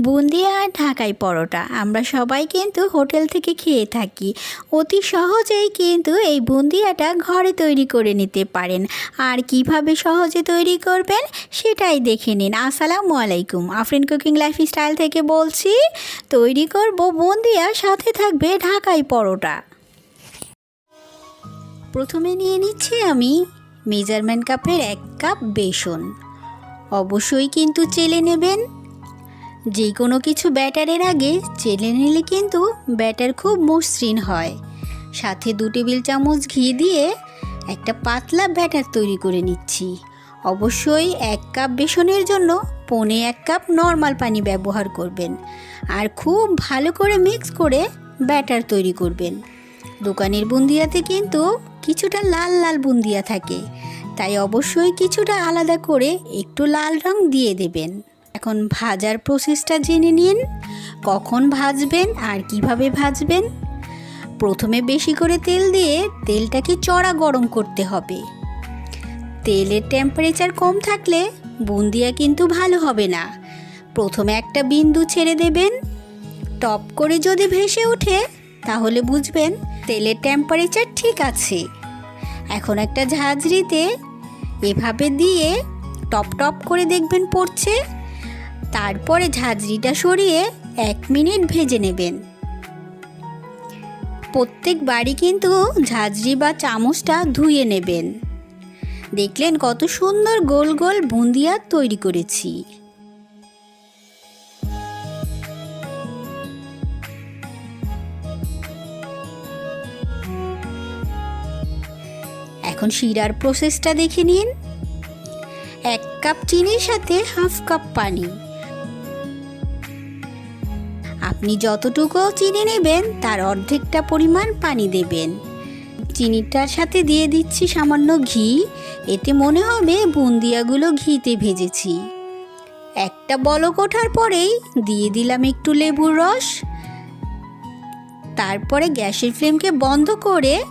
বুন্দিয়া আর ঢাকাই পরোটা। আমরা সবাই কিন্তু হোটেল থেকে খেয়ে থাকি। অতি সহজেই কিন্তু এই বুন্দিয়াটা ঘরে তৈরি করে নিতে পারেন। আর কীভাবে সহজে তৈরি করবেন সেটাই দেখে নিন। আসসালামু আলাইকুম। আফরিন কুকিং লাইফ স্টাইল থেকে বলছি, তৈরি করব বুন্দিয়া, সাথে থাকবে ঢাকাই পরোটা। প্রথমে নিয়ে নিচ্ছি আমি মেজারমেন্ট কাপের এক কাপ বেসন। অবশ্যই কিন্তু চেলে নেবেন। যে কোনো কিছু ব্যাটারের আগে চেলে নিলে কিন্তু ব্যাটার খুব মসৃণ হয়। সাথে দু টেবিল চামচ ঘি দিয়ে একটা পাতলা ব্যাটার তৈরি করে নিচ্ছি। অবশ্যই এক কাপ বেসনের জন্য পনে এক কাপ নর্মাল পানি ব্যবহার করবেন আর খুব ভালো করে মিক্স করে ব্যাটার তৈরি করবেন। দোকানের বুন্দিয়াতে কিন্তু কিছুটা লাল লাল বুন্দিয়া থাকে, তাই অবশ্যই কিছুটা আলাদা করে একটু লাল রং দিয়ে দেবেন। এখন ভাজার প্রসেসটা জেনে নিন। কখন ভাজবেন আর কীভাবে ভাজবেন? প্রথমে বেশি করে তেল দিয়ে তেলটাকে চড়া গরম করতে হবে। তেলের টেম্পারেচার কম থাকলে বুন্দিয়া কিন্তু ভালো হবে না। প্রথমে একটা বিন্দু ছেড়ে দেবেন। টপ করে যদি ভেসে ওঠে, তাহলে বুঝবেন তেলের টেম্পারেচার ঠিক আছে। এখন একটা ঝাঁঝরিতে এভাবে দিয়ে টপ টপ করে দেখবেন পড়ছে। তারপরে ঝাঁঝরিটা সরিয়ে এক মিনিট ভেজে নেবেন। প্রত্যেক বাড়ি কিন্তু ঝাঁঝরি বা চামচটা ধুয়ে নেবেন। দেখলেন কত সুন্দর গোল গোল বুন্দিয়া তৈরি করেছি। এখন শিরার প্রসেসটা দেখে নিন। এক কাপ চিনির সাথে হাফ কাপ পানি। আপনি যতটুকু চিনি নেবেন, তার অর্ধেকটা পরিমাণ পানি দেবেন। চিনিটার সাথে দিয়ে দিচ্ছি সামান্য ঘি। এতে মনে হবে বুন্দিয়াগুলো ঘিতে ভেজেছি। একটা বলক ওঠার পরেই দিয়ে দিলাম একটু লেবুর রস। তারপরে গ্যাসের ফ্লেমকে বন্ধ করে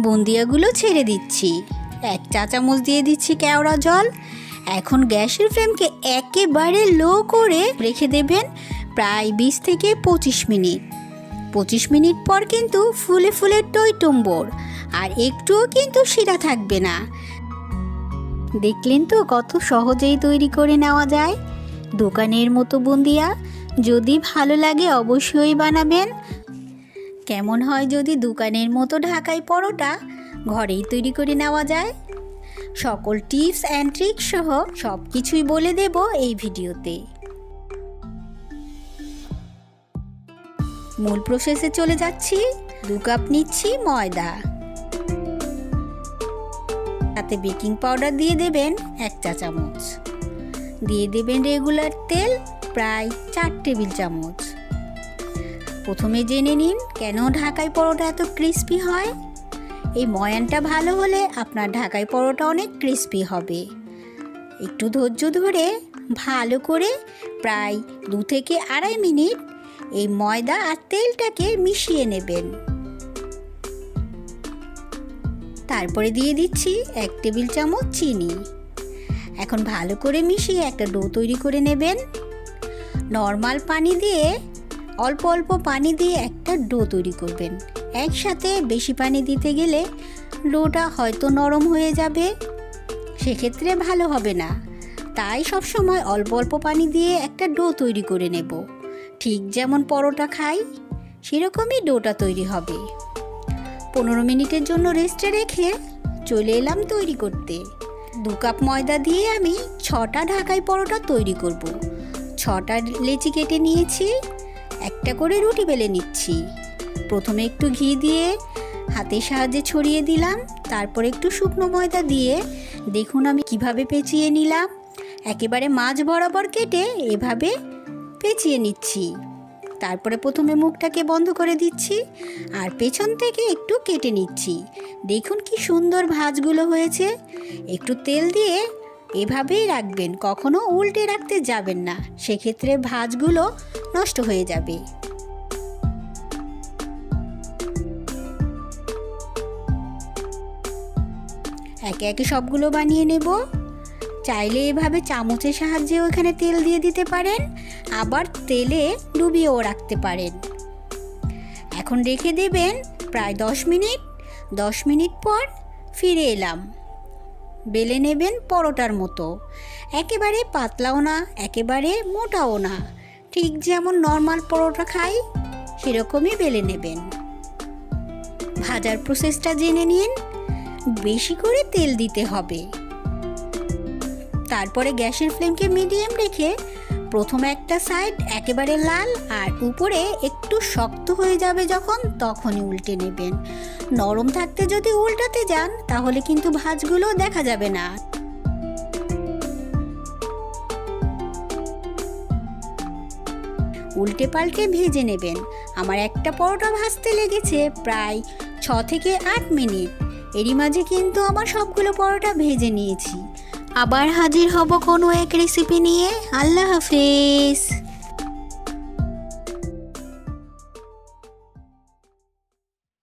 বুন্দিয়াগুলো ছেড়ে দিচ্ছি। এক চা চামচ দিয়ে দিচ্ছি কেওড়া জল। এখন গ্যাসের ফ্লেমকে একেবারে লো করে রেখে দেবেন। প্রায় বিশ থেকে পঁচিশ মিনিট। পঁচিশ মিনিট পর কিন্তু ফুলে ফুলে টইটম্বর আর একটুও কিন্তু শিরা থাকবে না। দেখলেন তো কত সহজেই তৈরি করে নেওয়া যায়? দোকানের মতো বুন্দিয়া, যদি ভালো লাগে অবশ্যই বানাবেন। কেমন হয় যদি দোকানের মতো ঢাকাই পরোটা ঘরেই তৈরি করে নেওয়া যায়? সকল টিপস অ্যান্ড ট্রিক সহ সব কিছুই বলে দেব এই ভিডিওতে। মূল প্রসেসে চলে যাচ্ছি। দু কাপ নিচ্ছি ময়দা। তাতে বেকিং পাউডার দিয়ে দেবেন এক চা চামচ। দিয়ে দেবেন রেগুলার তেল, প্রায় চার টেবিল চামচ। প্রথমে জেনে নিন কেন ঢাকাই পরোটা এত ক্রিস্পি হয়। এই ময়ানটা ভালো হলে আপনার ঢাকাই পরোটা অনেক ক্রিস্পি হবে। একটু ধৈর্য ধরে ভালো করে প্রায় দু থেকে আড়াই মিনিট এই ময়দা আর তেলটাকে মিশিয়ে নেবেন। তারপরে দিয়ে দিচ্ছি এক টেবিল চামচ চিনি। এখন ভালো করে মিশিয়ে একটা ডো তৈরি করে নেবেন। নর্মাল পানি দিয়ে, অল্প অল্প পানি দিয়ে একটা ডো তৈরি করবেন। একসাথে বেশি পানি দিতে গেলে ডোটা হয়তো নরম হয়ে যাবে। সেক্ষেত্রে ভালো হবে না। তাই সবসময় অল্প অল্প পানি দিয়ে একটা ডো তৈরি করে নেব। ঠিক যেমন পরোটা খাই, সেরকমই ডোটা তৈরি হবে। পনেরো মিনিটের জন্য রেস্টে রেখে চলে এলাম তৈরি করতে। দু কাপ ময়দা দিয়ে আমি ছটা ঢাকাই পরোটা তৈরি করব। ছটা লেচি কেটে নিয়েছি, একটা করে রুটি বেলে নিচ্ছি। প্রথমে একটু ঘি দিয়ে হাতের সাহায্যে ছড়িয়ে দিলাম, তারপর একটু শুকনো ময়দা দিয়ে দেখুন আমি কীভাবে পেঁচিয়ে নিলাম। একেবারে মাছ বরাবর কেটে এভাবে পেঁচিয়ে নিচ্ছি। তারপরে প্রথমে মুখটাকে বন্ধ করে দিচ্ছি আর পেছন থেকে একটু কেটে নিচ্ছি। দেখুন কি সুন্দর ভাঁজগুলো হয়েছে। একটু তেল দিয়ে এভাবেই রাখবেন, কখনো উল্টে রাখতে যাবেন না। সেক্ষেত্রে ভাঁজগুলো নষ্ট হয়ে যাবে। একে একে সবগুলো বানিয়ে নেব। চাইলে এভাবে চামচের সাহায্যেও এখানে তেল দিয়ে দিতে পারেন, আবার তেলে ডুবিয়েও রাখতে পারেন। এখন রেখে দেবেন প্রায় দশ মিনিট। দশ মিনিট পর ফিরে এলাম। বেলে নেবেন পরোটার মতো। একেবারে পাতলাও না, একেবারে মোটাও না। ঠিক যেমন নর্মাল পরোটা খাই, সেরকমই বেলে নেবেন। ভাজার প্রসেসটা জেনে নিন। বেশি করে তেল দিতে হবে। তারপরে গ্যাসের ফ্লেমকে মিডিয়াম রেখে প্রথম একটা সাইড একেবারে লাল আর উপরে একটু শক্ত হয়ে যাবে যখন তখনই উল্টে নেবেন। নরম থাকতে যদি উল্টাতে যান, তাহলে কিন্তু ভাজগুলো দেখা যাবে না। উল্টে পাল্টে ভেজে নেবেন। আমার একটা পরোটা ভাজতে লেগেছে প্রায় ছ থেকে আট মিনিট। এরই মাঝে কিন্তু আমার সবগুলো পরোটা ভেজে নিয়েছি। আবার হাজির হব কোনো এক রেসিপি নিয়ে। আল্লাহ হাফেজ।